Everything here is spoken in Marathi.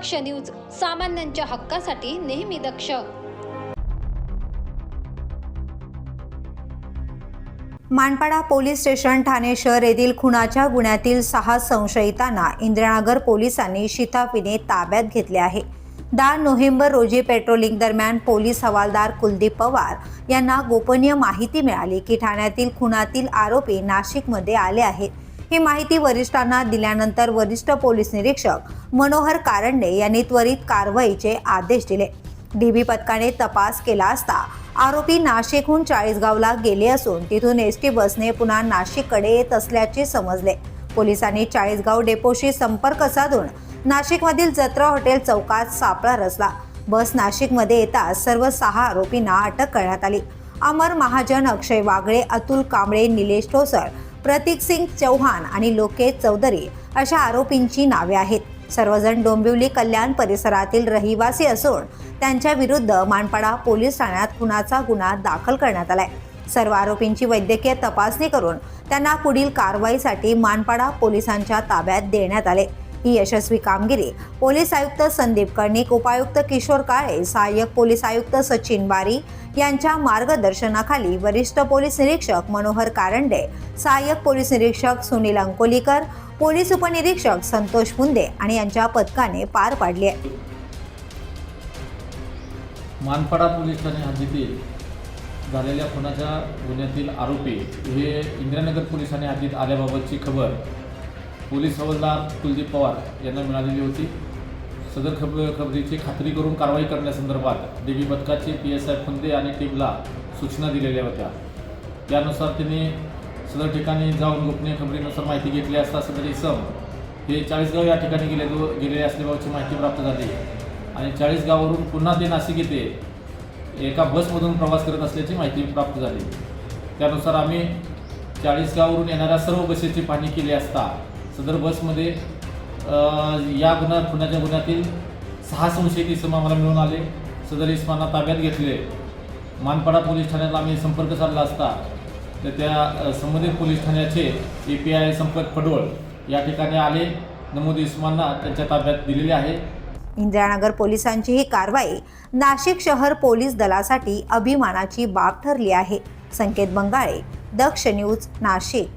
दक्ष न्यूज सामान्यांच्या हक्कासाठी नेहमी दक्ष. मानपाडा पोलीस स्टेशन ठाणे शहर येथील खुनाच्या गुन्ह्यातील सहा संशयितांना इंद्रनगर पोलिसांनी शिताफीने ताब्यात घेतले आहे. दहा नोव्हेंबर रोजी पेट्रोलिंग दरम्यान पोलीस हवालदार कुलदीप पवार यांना गोपनीय माहिती मिळाली की ठाण्यातील खुनातील आरोपी नाशिकमध्ये आले आहेत. ही माहिती वरिष्ठांना दिल्यानंतर वरिष्ठ पोलीस निरीक्षक मनोहर कारंडे यांनी त्वरित कारवाईचे आदेश दिले. डीबी पथकाने तपास केला असता आरोपी नाशिकहून चाळीसगावला गेले असून तिथून एस टी बसने पुन्हा नाशिककडे येत असल्याचे समजले. पोलिसांनी चाळीसगाव डेपोशी संपर्क साधून नाशिकमधील जत्रा हॉटेल चौकात सापळा रचला. बस नाशिकमध्ये येताच सर्व सहा आरोपींना अटक करण्यात आली. अमर महाजन अक्षय वागळे अतुल कांबळे निलेश ठोसर प्रतीक सिंग चौहान आणि लोकेश चौधरी अशा आरोपींची नावे आहेत. सर्वजण डोंबिवली कल्याण परिसरातील रहिवासी असून त्यांच्या विरुद्ध मानपाडा पोलीस ठाण्यात खुनाचा गुन्हा दाखल करण्यात आलाय. सर्व आरोपींची वैद्यकीय तपासणी करून त्यांना पुढील कारवाईसाठी मानपाडा पोलिसांच्या ताब्यात देण्यात आले. ही यशस्वी कामगिरी. पोलीस आयुक्त संदीप कर्णिक उपायुक्त किशोर काळे सहाय्यक पोलीस आयुक्त सचिन बारी यांच्या मार्गदर्शनाखाली वरिष्ठ पोलीस निरीक्षक मनोहर कारंडे सहाय्यक पोलीस निरीक्षक सुनील अंकोलीकर पोलीस उपनिरीक्षक संतोष मुंदे आणि यांच्या पथकाने पार पाडली आहे. मानपाडा पोलीस ठाणे हद्दीतील झालेल्या खुनाच्या गुन्ह्यातील आरोपी हे इंदिरानगर पोलिसांनी हद्दीत आल्याबाबतची खबर पोलीस हवालदार कुलदीप पवार यांना मिळालेली होती. सदर खब खबरीची खात्री करून कारवाई करण्यासंदर्भात देवी पथकाचे पी एस आय फुंदे आणि टीमला सूचना दिलेल्या होत्या. त्यानुसार त्यांनी सदर ठिकाणी जाऊन गोपनीय खबरीनुसार माहिती घेतली असता सदर इसम हे चाळीसगाव या ठिकाणी गेले गेलेले असल्याबाबतची माहिती प्राप्त झाली. आणि चाळीसगाववरून पुन्हा ते नाशिक येथे एका बसमधून प्रवास करत असल्याची माहिती प्राप्त झाली. त्यानुसार आम्ही चाळीसगाववरून येणाऱ्या सर्व बसेसची पाहणी केली असता सदर बसमध्ये या गुन्हा खुनाच्या गुन्ह्यातील सहा संशयित इसम आम्हाला मिळून आले. सदर इस्मांना ताब्यात घेतले. मानपाडा पोलीस ठाण्याला आम्ही संपर्क साधला असता तर त्या संबंधित पोलीस ठाण्याचे ए पी आय संपर्क पडवळ या ठिकाणी आले. नमूद इस्मांना त्यांच्या ताब्यात दिलेले आहे. इंदिरानगर पोलिसांची ही कारवाई नाशिक शहर पोलीस दलासाठी अभिमानाची बाब ठरली आहे. संकेत बंगाळे दक्ष न्यूज नाशिक.